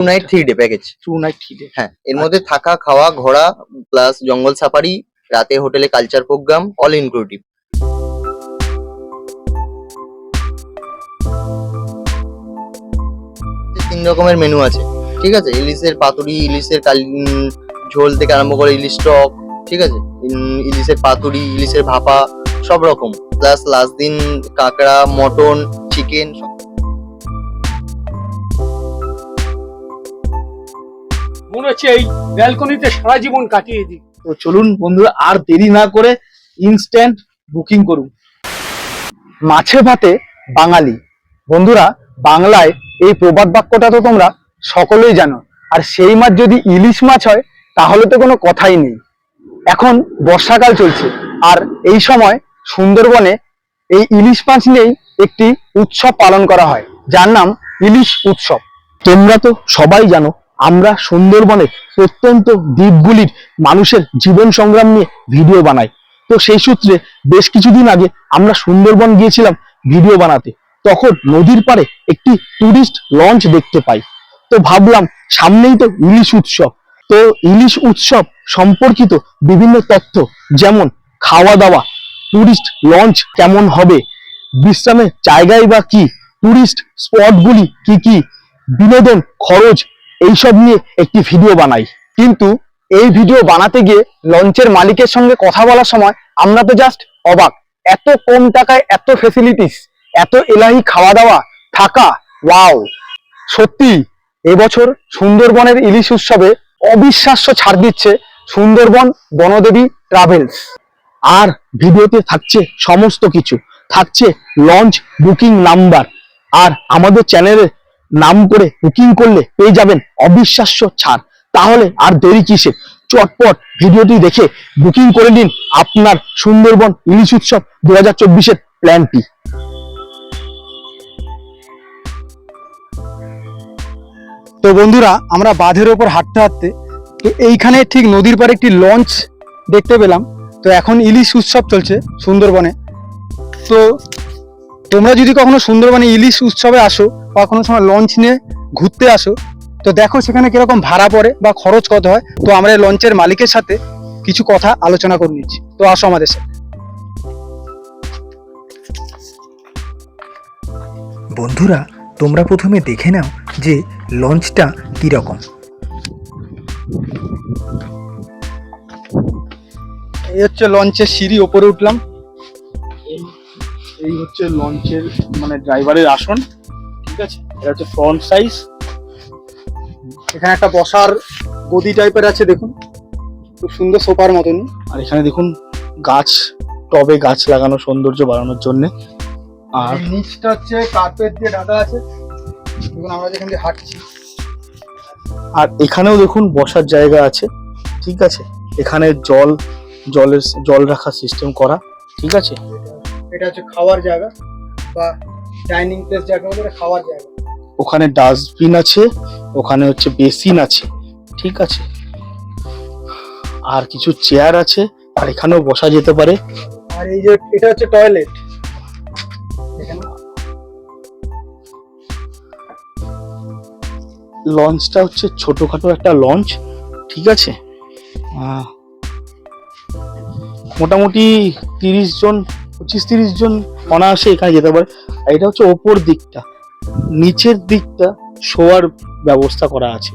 Two night three day package two night three day হ্যাঁ এর মধ্যে থাকা খাওয়া ঘোরা প্লাস জঙ্গল সাফারি রাতে হোটেলে কালচার প্রোগ্রাম অল ইনক্লুডিভ তিন রকমের মেনু আছে। ঠিক আছে? ইলিশের পাতুরি ইলিশের কালি ঝোল থেকে আরম্ভ করে ইলিশ টক ঠিক আছে? ইলিশের পাতুরি ইলিশের ভাপা সব রকম। প্লাস লাস্ট দিন কাঁকড়া মটন চিকেন মনে হচ্ছে এই ব্যালকনিতে সারা জীবন কাটিয়ে দিই তো চলুন বন্ধুরা, আর দেরি না করে ইনস্ট্যান্ট বুকিং করুন। মাছে ভাতে বাঙালি। বন্ধুরা, বাংলায় এই প্রবাদ বাক্যটা তো তোমরা সকলেই জানো। আর সেই মাছ যদি ইলিশ মাছ হয়, তাহলে তো কোনো কথাই নেই। এখন বর্ষাকাল চলছে, আর এই সময় সুন্দরবনে এই ইলিশ মাছ নিয়েই একটি উৎসব পালন করা হয়, যার নাম ইলিশ উৎসব। তোমরা তো সবাই জানো আমরা সুন্দরবনের প্রত্যন্ত দ্বীপগুলির মানুষের জীবন সংগ্রাম নিয়ে ভিডিও বানাই। তো সেই সূত্রে বেশ কিছুদিন আগে আমরা সুন্দরবন গিয়েছিলাম ভিডিও বানাতে। তখন নদীর পাড়ে একটি টুরিস্ট লঞ্চ দেখতে পাই। তো ভাবলাম সামনেই তো ইলিশ উৎসব। তো ইলিশ উৎসব সম্পর্কিত বিভিন্ন তথ্য যেমন খাওয়া দাওয়া টুরিস্ট লঞ্চ কেমন হবে, বিশ্রামের জায়গায় বা কি টুরিস্ট স্পটগুলি কি কি, বিনোদন খরচ এইসব নিয়ে একটি ভিডিও বানাই। কিন্তু এই ভিডিও বানাতে গিয়ে লঞ্চের মালিকের সঙ্গে কথা বলার সময় আমরা তো জাস্ট অবাক। এত কম টাকায় এত ফেসিলিটিস এত এলাহি খাওয়া দাওয়া থাকা ওয়াও সত্যি, এবছর সুন্দরবনের ইলিশ উৎসবে অবিশ্বাস্য ছাড় দিচ্ছে সুন্দরবন বনদেবী ট্রাভেলস আর ভিডিওতে থাকছে সমস্ত কিছু। থাকছে লঞ্চ বুকিং নাম্বার আর আমাদের চ্যানেলে নাম করে বুকিং করলে পেয়ে যাবেন অবিশ্বাস্য ছাড়। তাহলে আর দেরি কিসে চটপট ভিডিওটি দেখে বুকিং করে নিন আপনার সুন্দরবন ইলিশ উৎসব দু হাজার চব্বিশের প্ল্যানটি তো বন্ধুরা, আমরা বাঁধের ওপর হাঁটতে হাঁটতে এইখানে ঠিক নদীর পাড়ে একটি লঞ্চ দেখতে পেলাম। তো এখন ইলিশ উৎসব চলছে সুন্দরবনে। তো তোমরা যদি কখনো সুন্দরবনে ইলিশ উৎসবে আসো বা কোনো সময় লঞ্চ নিয়ে ঘুরতে আসো তো দেখো সেখানে কীরকম ভাড়া পড়ে বা খরচ কত হয়। তো আমরা এই লঞ্চের মালিকের সাথে কিছু কথা আলোচনা করে নিচ্ছি। তো আসো আমাদের সাথে। বন্ধুরা তোমরা প্রথমে দেখে নাও যে লঞ্চটা কীরকম। এই হচ্ছে লঞ্চের সিঁড়ি ওপরে উঠলাম। এই হচ্ছে লঞ্চের মানে ড্রাইভারের আসন ঠিক আছে? এটা হচ্ছে ফ্রন্ট সাইজ এখানে একটা বসার গদি টাইপের আছে দেখুন। খুব সুন্দর সোফার মতন। আর এখানে দেখুন গাছ টবে গাছ লাগানো সৌন্দর্য বাড়ানোর জন্য। আর নিচটা হচ্ছে কার্পেট দিয়ে ঢাকা আছে। দেখুন আমরা যেখান দিয়ে হাঁটছি। আর এখানেও দেখুন বসার জায়গা আছে ঠিক আছে? এখানে জল জলের জল রাখার সিস্টেম করা ঠিক আছে? এটা হচ্ছে খাওয়ার জায়গা বা ডাইনিং প্লেস জায়গা বলে খাওয়ার জায়গা। ওখানে ডাস্টবিন আছে ওখানে হচ্ছে বেসিন আছে ঠিক আছে? আর কিছু চেয়ার আছে আর এখানেও বসা যেতে পারে। আর এই যে এটা হচ্ছে টয়লেট। লঞ্চটা হচ্ছে ছোটখাটো একটা লঞ্চ ঠিক আছে? মোটামুটি তিরিশ জন পঁচিশ তিরিশ জন অনায়াসে এখানে যেতে পারে। আর এটা হচ্ছে ওপর দিকটা। নিচের দিকটা শোয়ার ব্যবস্থা করা আছে।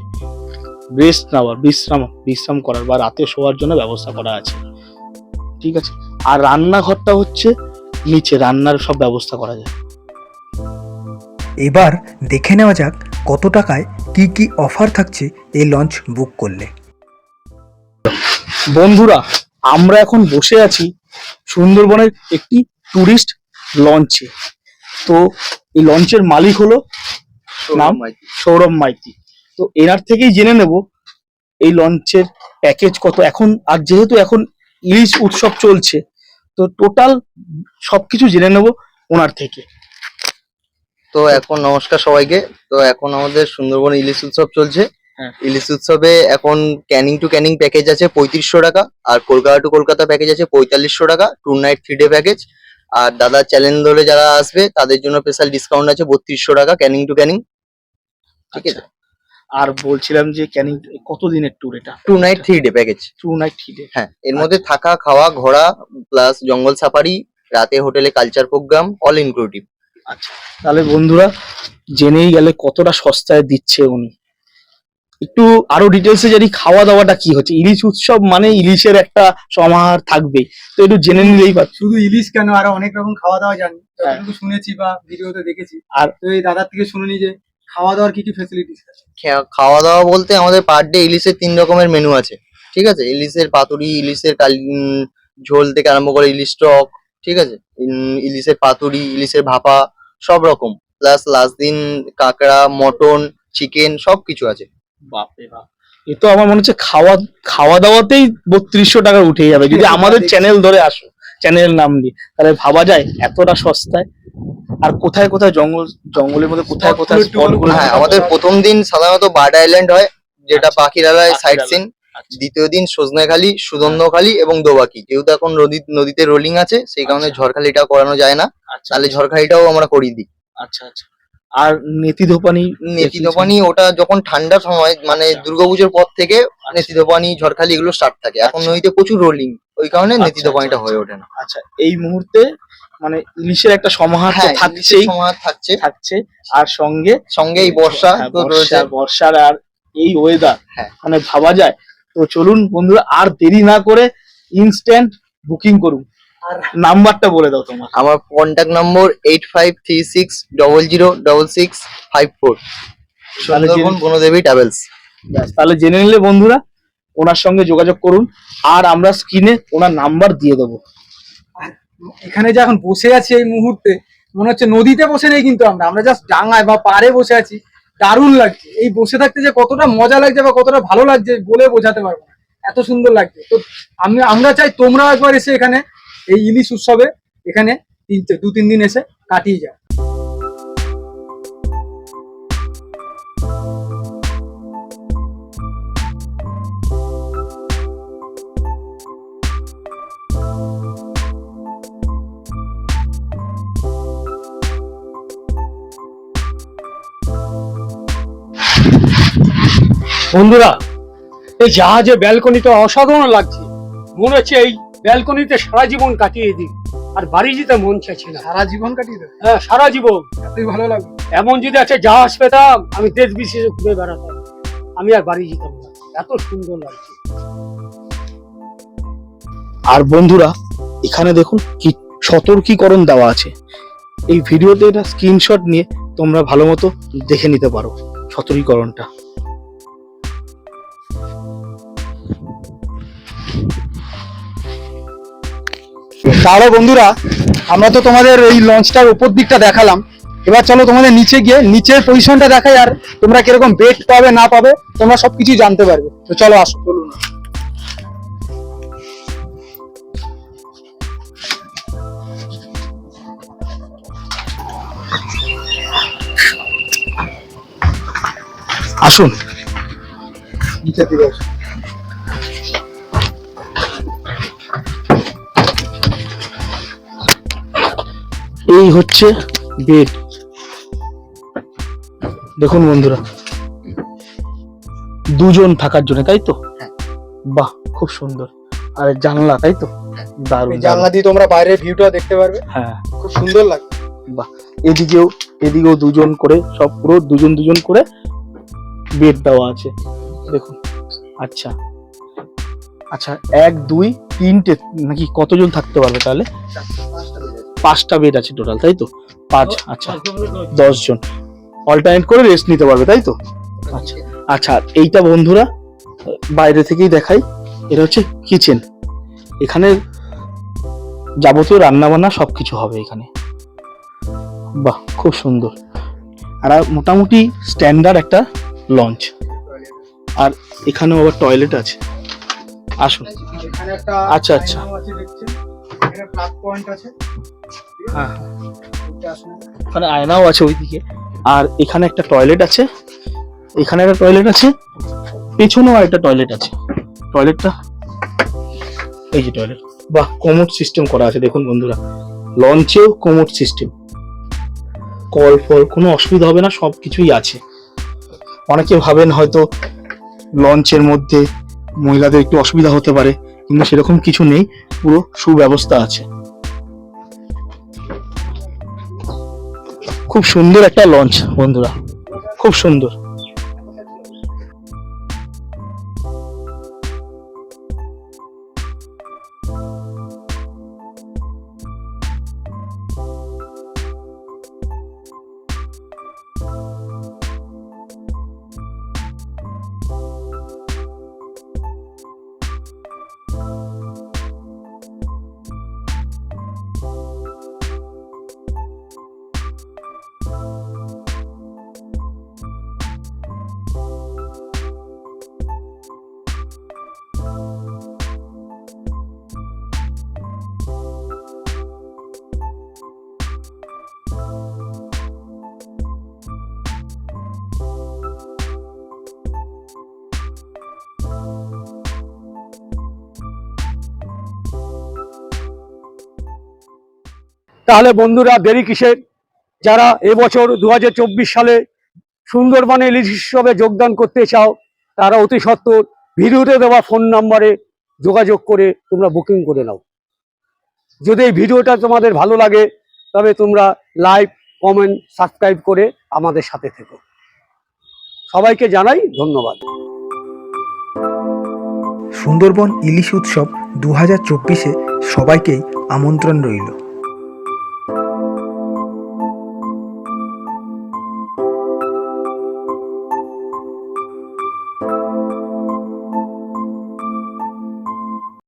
রেস্ট নেওয়ার বিশ্রাম বিশ্রাম করার বা রাতে শোয়ার জন্য ব্যবস্থা করা আছে। ঠিক আছে? আর রান্নাঘরটা হচ্ছে নিচে রান্নার সব ব্যবস্থা করা যায়। এবার দেখে নেওয়া যাক কত টাকায় কি কি অফার থাকছে এই লঞ্চ বুক করলে। বন্ধুরা আমরা এখন বসে আছি সুন্দরবনের একটি টুরিস্ট লঞ্চে তো এই লঞ্চের মালিক হলো নাম? সৌরভ মাইতি। তো এনার থেকেই জেনে নেব এই লঞ্চের প্যাকেজ কত। এখন আর যেহেতু এখন ইলিশ উৎসব চলছে তো টোটাল সবকিছু জেনে নেব ওনার থেকে। তো এখন নমস্কার সবাইকে। তো এখন আমাদের সুন্দরবন ইলিশ উৎসব চলছে। ইলিশ উৎসবে এখন ক্যানিং টু ক্যানিং প্যাকেজ আছে পঁয়ত্রিশশো টাকা আর কলকাতা টু কলকাতা প্যাকেজ আছে পঁয়তাল্লিশশো টাকা two night three day package আর দাদা চ্যালেঞ্জ ধরে যারা আসবে তাদের জন্য স্পেশাল ডিসকাউন্ট আছে বত্রিশশো টাকা ক্যানিং টু ক্যানিং। ঠিক আছে? আর বলছিলাম যে ক্যানিং কত দিনের ট্যুর এটা? Two night three day package two night three day হ্যাঁ এর মধ্যে থাকা খাওয়া ঘোরা প্লাস জঙ্গল সাফারি রাতে হোটেলে কালচার প্রোগ্রাম অল ইনক্লুডিভ আচ্ছা। তাহলে বন্ধুরা জেনেই গেলে কতটা সস্তায় দিচ্ছে উনি। একটু আরও ডিটেলসে জানি খাওয়া দাওয়াটা কি হচ্ছে? ইলিশ উৎসব মানে ইলিশের একটা সমাহার থাকবে। তো একটু জেনে নিলেই পার শুধু ইলিশ কেন? আরও অনেক রকম খাওয়া দাওয়া জানি। হ্যাঁ। যতটুকু শুনেছি বা ভিডিওতে দেখেছি। আর- তো এই দাদার থেকে শুনে নি যে খাওয়া দাওয়ার কি কি ফেসিলিটিস আছে? খাওয়া দাওয়া বলতে আমাদের পার ডে ইলিশের তিন রকমের মেনু আছে। ঠিক আছে? ইলিশের পাতুরি ইলিশের কালি ঝোল থেকে আরম্ভ করে ইলিশ টক ঠিক আছে? ইলিশের পাতুরি ইলিশের ভাপা সব রকম। প্লাস লাস্ট দিন কাঁকড়া মটন চিকেন সব কিছু আছে। বাপরে বাপ। এ তো আমার মনে হচ্ছে খাওয়া খাওয়া দাওয়াতেই বত্রিশশো টাকা উঠে যাবে। যদি আমাদের চ্যানেল ধরে আসো চ্যানেল নাম দিয়ে তাহলে ভাবা যায় এতটা সস্তায়। আর কোথায় কোথায় জঙ্গল জঙ্গলের মধ্যে কোথায় কোথায় Spot গুলো স্পটগুলো? হ্যাঁ আমাদের প্রথম দিন সাধারণত বার্ড আইল্যান্ড হয় যেটা আচ্ছা। পাখিরালয় সাইট সিন আচ্ছা। দ্বিতীয় দিন সজনেখালি সুদন্দখালি এবং দোবাকি। যেহেতু এখন নদী নদীতে রোলিং আছে সেই কারণে আচ্ছা। ঝড়খালিটা করানো যায় না। তাহলে ঝড়খালিটাও আমরা করিয়ে দিই। আচ্ছা আচ্ছা। আর নেতি ধোপানি নেতি ধোপানি ওটা যখন ঠান্ডার সময় মানে আচ্ছা। দুর্গাপুজোর পর থেকে নেতি ধোপানি ঝড়খালি এগুলো স্টার্ট থাকে। এখন আচ্ছা। নদীতে প্রচুর রোলিং ওই কারণে নেতি আচ্ছা, হয়ে ওঠে না। আচ্ছা এই মুহূর্তে মানে ইলিশের একটা সমাহার হ্যাঁ থাকছেই। সময় থাকছে। থাকছে। আর সঙ্গে সঙ্গে এই বর্ষা হ্যাঁ, বর্ষার আর এই ওয়েদার হ্যাঁ। মানে ভাবা যায়। তো চলুন বন্ধুরা আর দেরি না করে ইনস্ট্যান্ট বুকিং করুন। নাম্বারটা বলে দাও তোমার। আমার contact number eight five three six double zero double six five four Sundarban Banadevi travels ব্যাস, তাহলে জেনে নিলে বন্ধুরা ওনার সঙ্গে যোগাযোগ করুন আর আমরা স্ক্রিনে ওনার নাম্বার দিয়ে দেবো। এখানে যে এখন বসে আছি এই মুহূর্তে মনে হচ্ছে নদীতে বসে নেই কিন্তু আমরা। আমরা জাস্ট ডাঙায় বা পাড়ে বসে আছি। দারুণ লাগছে। এই বসে থাকতে যে কতটা মজা লাগছে বা কতটা ভালো লাগছে বলে বোঝাতে পারব না। এত সুন্দর লাগছে। তো আমি আমরা চাই তোমরাও একবার এসে এখানে এই ইলিশ উৎসবে এখানে দু, তিন দিন এসে কাটিয়ে যায়। বন্ধুরা, এই জাহাজে ব্যালকনিতে অসাধারণ লাগছে। মনে হচ্ছে এই ব্যালকনিতে সারা জীবন কাটিয়ে দিই আর বাড়ি যেতে মন চাইছে না। সারা জীবন কাটিয়ে দেবে? হ্যাঁ সারা জীবন। এতই ভালো লাগবে এমন যদি একটা জাহাজ পেতাম আমি দেশ বিশেষে ঘুরে বেড়াতাম। আমি আর বাড়ি যেতাম না। এত সুন্দর লাগছে। আর বন্ধুরা এখানে দেখুন কি সতর্কীকরণ দেওয়া আছে। এই ভিডিওতে এটা স্ক্রিনশট নিয়ে তোমরা ভালো মতো দেখে নিতে পারো সতর্কীকরণটা। তাহলে বন্ধুরা, আমরা তো তোমাদের এই লঞ্চটার উপর দিকটা দেখালাম। এবার চলো তোমাদের নিচে গিয়ে, নিচের পজিশনটা দেখাই আর তোমরা কীরকম বেড পাবে, না পাবে, তোমরা সবকিছু জানতে পারবে। তো চলো আসো। চলুন আসুন। নিচের দিকে আসুন। এই হচ্ছে বেড। দেখুন বন্ধুরা দুজন থাকার জন্য তাই তো? হ্যাঁ। বাহ খুব সুন্দর। আর জানলা তাই তো? দারুণ জানলা দিয়ে তোমরা বাইরের ভিউটা দেখতে পারবে। হ্যাঁ। খুব সুন্দর লাগবে বাহ এদিকেও এদিকেও দুজন করে সব পুরো দুজন দুজন করে বেড দেওয়া আছে। দেখুন আচ্ছা। আচ্ছা এক দুই তিনটে নাকি কতজন থাকতে পারবে তাহলে? পাঁচটা বেড আছে টোটাল তাই তো? পাঁচ আচ্ছা। দশ জন। অল্টারনেট করে রেস্ট নিতে পারবে তাই তো? আচ্ছা। আচ্ছা এইটা বন্ধুরা বাইরে থেকেই দেখাই এটা হচ্ছে কিচেন এখানে যাবতীয় রান্না বান্না সবকিছু হবে এখানে। বাহ খুব সুন্দর। আর আর মোটামুটি স্ট্যান্ডার্ড একটা লঞ্চ আর এখানেও আবার টয়লেট আছে। আসুন। আচ্ছা, আচ্ছা। আছে প্লাগ পয়েন্ট আছে। হ্যাঁ। এটা ওখানে আয়নাও আছে ওইদিকে। আর এখানে একটা টয়লেট আছে। এখানে একটা টয়লেট আছে। পেছনেও একটা টয়লেট আছে। টয়লেটটা এই যে টয়লেট বাহ কোমোড সিস্টেম করা আছে। দেখুন বন্ধুরা। লঞ্চেও কোমোড সিস্টেম কল ফল কোনো অসুবিধা হবে না সব কিছুই আছে। অনেকে ভাবেন হয়তো লঞ্চের মধ্যে মহিলাদের একটু অসুবিধা হতে পারে। কিন্তু সেরকম কিছু নেই পুরো সুব্যবস্থা আছে। খুব সুন্দর একটা লঞ্চ বন্ধুরা। খুব সুন্দর। তাহলে বন্ধুরা দেরি কিসের? যারা এবছর দু হাজার চব্বিশ সালে সুন্দরবনে ইলিশ উৎসবে যোগদান করতে চাও, তারা অতি সত্বর ভিডিওতে দেওয়া ফোন নাম্বারে যোগাযোগ করে তোমরা বুকিং করে নাও। যদি এই ভিডিওটা তোমাদের ভালো লাগে, তবে তোমরা লাইক, কমেন্ট, সাবস্ক্রাইব করে আমাদের সাথে থেকো। সবাইকে জানাই ধন্যবাদ। সুন্দরবন ইলিশ উৎসব দু হাজার সবাইকেই আমন্ত্রণ রইল।